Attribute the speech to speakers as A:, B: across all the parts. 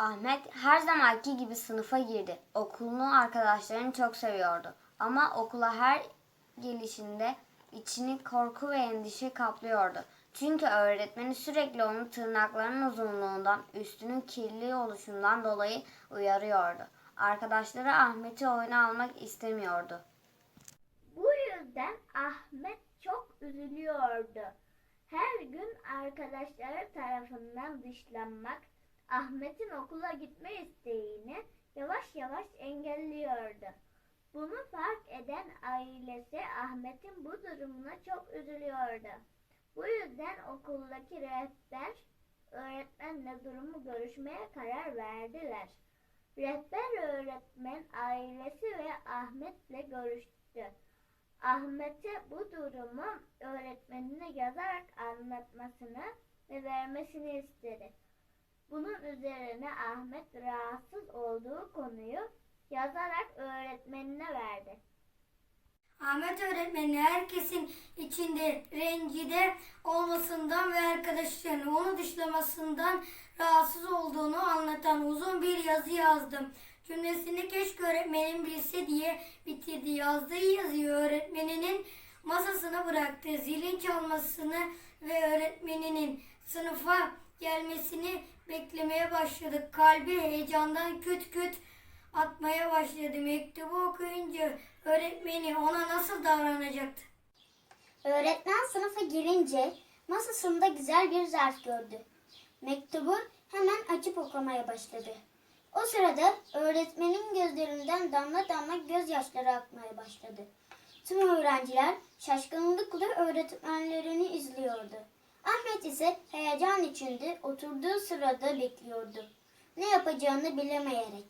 A: Ahmet her zamanki gibi sınıfa girdi. Okulunu arkadaşlarını çok seviyordu. Ama okula her gelişinde içini korku ve endişe kaplıyordu. Çünkü öğretmeni sürekli onu tırnaklarının uzunluğundan, üstünün kirli oluşundan dolayı uyarıyordu. Arkadaşları Ahmet'i oyuna almak istemiyordu.
B: Bu yüzden Ahmet çok üzülüyordu. Her gün arkadaşları tarafından dışlanmak Ahmet'in okula gitme isteğini yavaş yavaş engelliyordu. Bunu fark eden ailesi Ahmet'in bu durumuna çok üzülüyordu. Bu yüzden okuldaki rehber öğretmenle durumu görüşmeye karar verdiler. Rehber öğretmen ailesi ve Ahmet'le görüştü. Ahmet'e bu durumu öğretmenine yazarak anlatmasını ve vermesini istedi. Bunun üzerine Ahmet rahatsız olduğu konuyu yazarak öğretmenine verdi.
C: Ahmet öğretmeni herkesin içinde rencide olmasından ve arkadaşlarının onu dışlamasından rahatsız olduğunu anlatan uzun bir yazı yazdım. Cümlesini keşke öğretmenim bilse diye bitirdi. Yazdığı yazıyı öğretmeninin masasına bıraktı. Zilin çalmasını ve öğretmeninin sınıfa gelmesini beklemeye başladı. Kalbi heyecandan küt küt atmaya başladı. Mektubu okuyunca öğretmeni ona nasıl davranacaktı?
D: Öğretmen sınıfa girince masasında güzel bir zarf gördü. Mektubu hemen açıp okumaya başladı. O sırada öğretmenin gözlerinden damla damla gözyaşları akmaya başladı. Tüm öğrenciler şaşkınlıkla öğretmenlerini izliyordu. Ahmet ise heyecan içinde oturduğu sırada bekliyordu. Ne yapacağını bilemeyerek.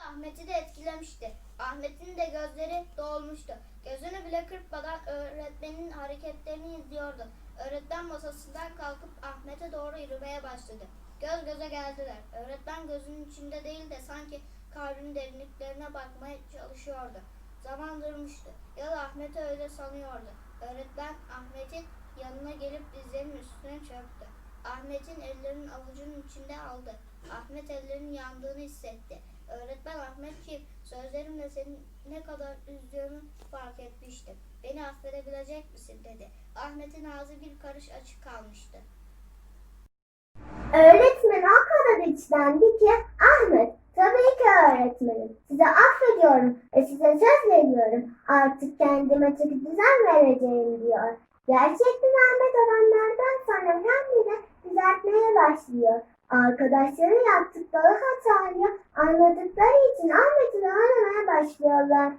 B: Ahmet'i de etkilemişti. Ahmet'in de gözleri dolmuştu. Gözünü bile kırpmadan öğretmenin hareketlerini izliyordu. Öğretmen masasından kalkıp Ahmet'e doğru yürümeye başladı. Göz göze geldiler. Öğretmen gözünün içinde değil de sanki kalbinin derinliklerine bakmaya çalışıyordu. Zaman durmuştu. Ya da Ahmet öyle sanıyordu. Öğretmen Ahmet'in yanına gelip dizlerinin üstüne çöktü. Ahmet'in ellerinin avucunun içinde aldı. Ahmet ellerinin yandığını hissetti. Öğretmen Ahmetciğim sözlerimle seni ne kadar üzdüğümü fark etmiştim. Beni affedebilecek misin dedi. Ahmet'in ağzı bir karış açık kalmıştı.
D: Öğretmen o kadar içlendi ki Ahmet tabii ki öğretmenim. Size affediyorum ve size söz veriyorum. Artık kendime çeki düzen vereceğim diyor. Gerçekten Ahmet olanlardan sonra kendini düzeltmeye başlıyor. Arkadaşları yaptıkları hatayı anladıkları için Ahmet'i aramaya başlıyorlar.